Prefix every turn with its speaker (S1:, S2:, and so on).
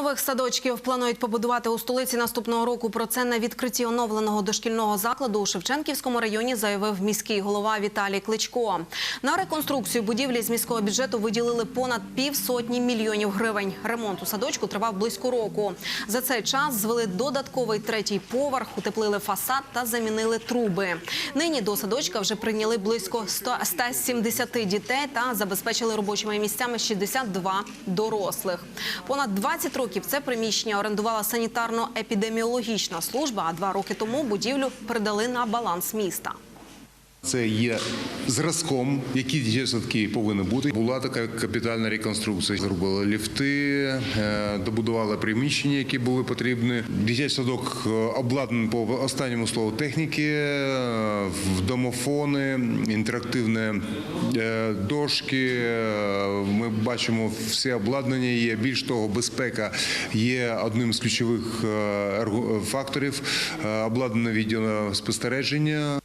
S1: Нових садочків планують побудувати у столиці наступного року. Про це на відкритті оновленого дошкільного закладу у Шевченківському районі заявив міський голова Віталій Кличко. На реконструкцію будівлі з міського бюджету виділили понад півсотні мільйонів гривень. Ремонт у садочку тривав близько року. За цей час звели додатковий третій поверх, утеплили фасад та замінили труби. Нині до садочка вже прийняли близько 100 170 дітей та забезпечили робочими місцями 62 дорослих. Понад 20 років це приміщення орендувала санітарно-епідеміологічна служба, а два роки тому будівлю передали на баланс міста.
S2: Це є зразком, які садки повинні бути. Була така капітальна реконструкція. Зробили ліфти, е, добудували приміщення, які були потрібні. Дитячий садок е, обладнаний по останньому слову техніки, е, домофони, інтерактивні дошки. Ми бачимо все обладнання. Є більш того, безпека є одним з ключових факторів. Обладнане відео спостереження.